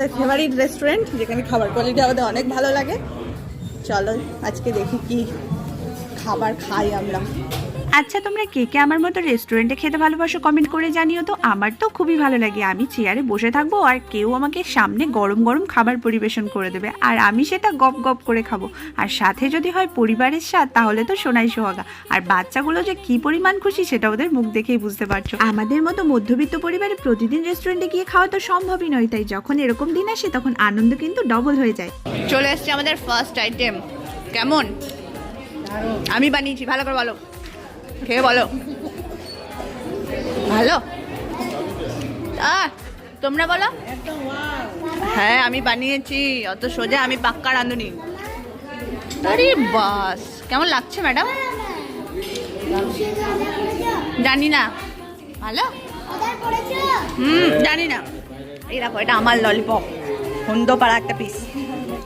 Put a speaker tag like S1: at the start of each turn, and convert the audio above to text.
S1: Favourite restaurant যেখানে খাবার quality আমাদের অনেক ভালো লাগে। চলো, আজকে দেখি কি খাবার খাই আমরা।
S2: আচ্ছা তোমরা কে কে আমার মতো রেস্টুরেন্টে খেতে ভালোবাসো কমেন্ট করে জানিও তো। আমার তো খুবই ভালো লাগে। আমি চেয়ারে বসে থাকব আর কেউ আমাকে সামনে গরম গরম খাবার পরিবেশন করে দেবে। আর আমি সেটা গপ গপ করে খাব। আর সাথে যদি হয় পরিবারের স্বাদ তাহলে তো সোনাই সোহাগা। আর বাচ্চাগুলো যে কি পরিমাণ খুশি সেটা ওদের মুখ দেখেই বুঝতে পারছ। আমাদের মতো মধ্যবিত্ত পরিবারে প্রতিদিন রেস্টুরেন্টে গিয়ে খাওয়া তো সম্ভবই নয় তাই যখন এরকম দিন আসে তখন আনন্দ কিন্তু ডবল হয়ে যায়।
S1: চলে এসছে আমাদের ফার্স্ট আইটেম কেমন? আমি বানিয়েছি ভালো করে বলো। খেয়ে বলো। ভালো? তোমরা বলো। হ্যাঁ আমি বানিয়েছি, অত সোজা আমি পাক্কা রাঁধুনি। আরে বাস, কেমন লাগছে ম্যাডাম? জানি না। ভালো? হুম, জানি না। এই এটা আমার ললিপপ হন্দপাড়া একটা পিস